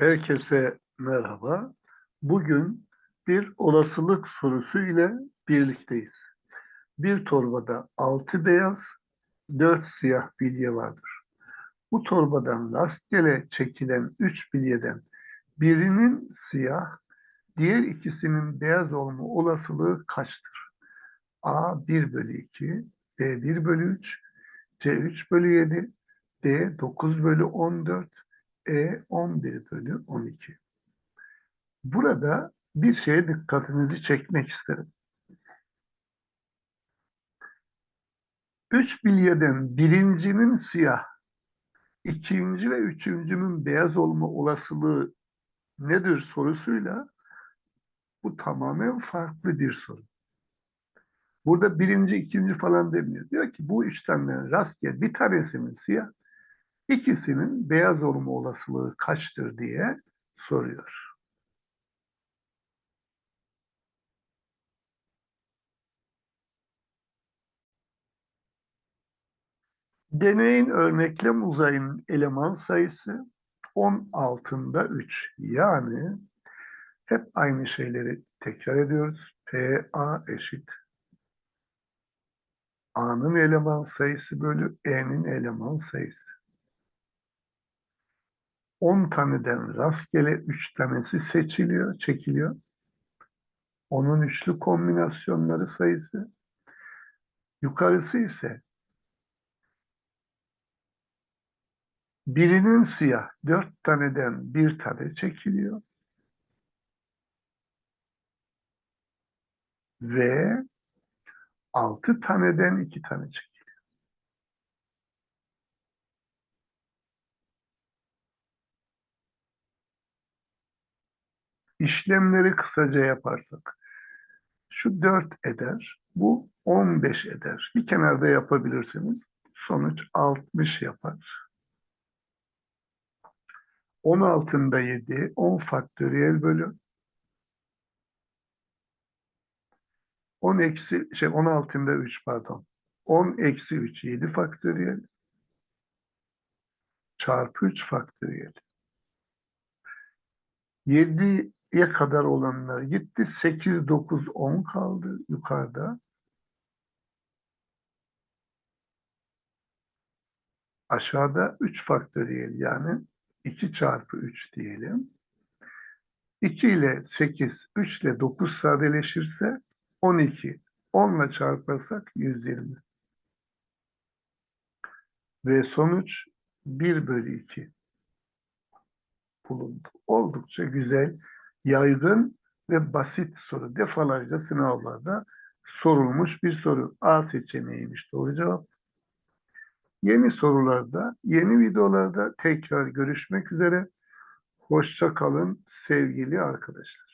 Herkese merhaba. Bugün bir olasılık sorusu ile birlikteyiz. Bir torbada altı beyaz, dört siyah bilye vardır. Bu torbadan rastgele çekilen üç bilyeden birinin siyah, diğer ikisinin beyaz olma olasılığı kaçtır? A 1 bölü 2, B 1 bölü 3, C 3 bölü 7, D 9 bölü 14, E 11 bölü 12. Burada bir şeye dikkatinizi çekmek isterim. Üç bilyeden birincinin siyah, ikinci ve üçüncünün beyaz olma olasılığı nedir sorusuyla bu tamamen farklı bir soru. Burada birinci, ikinci falan demiyor. Diyor ki bu üç tane rastgele bir tanesinin siyah, ikisinin beyaz olma olasılığı kaçtır diye soruyor. Deneyin örneklem uzayının eleman sayısı 10 altında 3. Yani hep aynı şeyleri tekrar ediyoruz. PA eşit. A'nın eleman sayısı bölü E'nin eleman sayısı. 10 taneden rastgele 3 tanesi seçiliyor, çekiliyor. Onun üçlü kombinasyonları sayısı. Yukarısı ise birinin siyah, 4 taneden bir tane çekiliyor. Ve 6 taneden 2 tane çekiliyor. İşlemleri kısaca yaparsak şu 4 eder, bu 15 eder. Bir kenarda yapabilirsiniz. Sonuç 60 yapar. 10 altında 7, 10 faktöriyel bölü 10 eksi, şey 10 altında 3 pardon. 10 eksi 3, 7 faktöriyel çarpı 3 faktöriyel. 7'ye kadar olanlar gitti. 8, 9, 10 kaldı yukarıda. Aşağıda 3 faktöriyel yani 2 çarpı 3 diyelim. 2 ile 8, 3 ile 9 sadeleşirse 12. 10 ile çarparsak 120. Ve sonuç 1 bölü 2 bulundu. Oldukça güzel, yaygın ve basit soru. Defalarca sınavlarda sorulmuş bir soru. A seçeneğiymiş doğru cevap. Yeni sorularda, yeni videolarda tekrar görüşmek üzere. Hoşça kalın sevgili arkadaşlar.